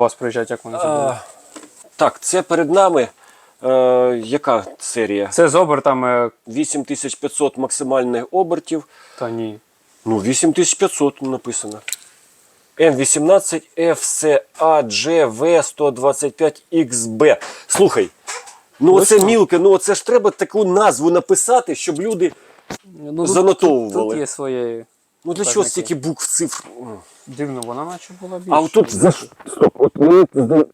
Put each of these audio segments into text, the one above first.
вас приїжджають, як вони забули. Так, це перед нами. Е, яка серія? Це з обертами. 8500 максимальних обертів. Та ні. Ну, 8500 написано. М18 FCA GV 125 XB. Слухай, ну оце Точно? мілке, ну оце ж треба таку назву написати, щоб люди. Ну, тут- Занотовували. Тут, тут є своє. Ну для чого стільки букв цифр? Дивно, вона наче була більше. А отут за Стоп, от мені зда-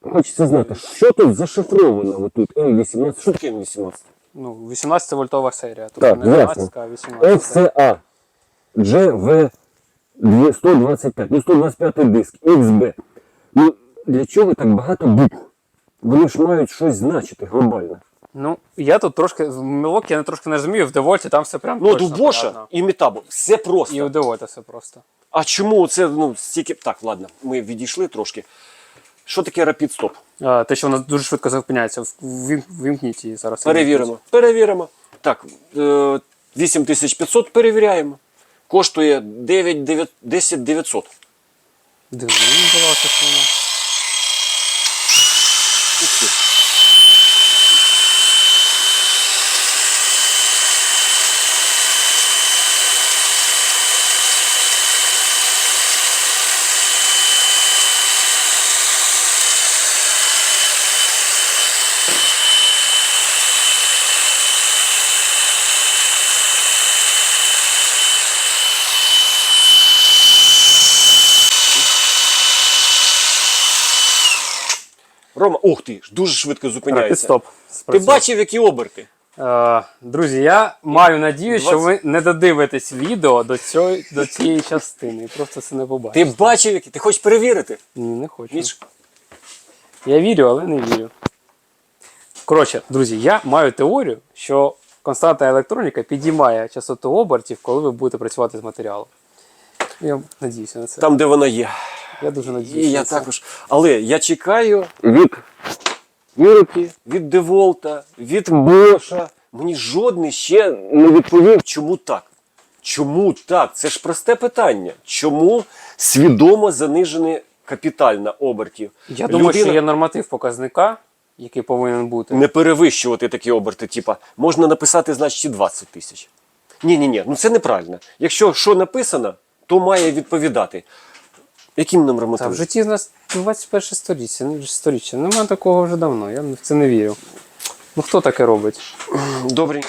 хочеться знати, що тут зашифровано отут М18. Що таке М18? Ну, 18 вольтова серія. Тобто Так, не ясно. 12, а 18. FCA GV 125, ну 125 диск, XB. Ну, для чого так багато букв? Вони ж мають щось значити глобально. Ну, я тут трошки, в Мілокі я трошки не розумію, в Девольті там все прям Ну, точно понятно. і Метабо все просто. І у Девольта все просто. А чому це ну, стільки. Так, ладно, ми відійшли трошки. Що таке Rapid Stop? А, те, що вона дуже швидко зупиняється. Вім- Вимкніть її зараз. Перевіримо. Перевіримо. Так, е, 8500 перевіряємо. Коштує 9, 9, 10 900. Дивно, мені здавалося, що вона. Ух ти. Рома, ух ти, дуже швидко зупиняється. Стоп. Ти бачив, які оберти? Е, друзі, я маю надію, що ви не додивитесь відео до, цього, до цієї частини. І просто це не побачите. Ти бачив, які? Ти хочеш перевірити? Ні, не хочу. Міш? Я вірю, але не вірю. Коротше, друзі, я маю теорію, що константа електроніка підіймає частоту обертів, коли ви будете працювати з матеріалом. Я надіюся на це. Там, де вона є. Я дуже надіюся. І я це. також. Але я чекаю від Юрки, від Деволта, від Боша. Мені жодний ще не відповів, чому так. Чому так? Це ж просте питання. Чому свідомо занижений капіталь на обертів? Я думаю, Людина що є норматив показника, який повинен бути. не перевищувати такі оберти. Типа, можна написати, значить, 20 тисяч. Ні, ні, ні, ну це неправильно. Якщо що написано, то має відповідати. Яким нам Та в житті в нас 21 сторіччя, ну, сторіччя. Нема такого вже давно. Я в це не вірю. Ну хто таке робить? Добренько.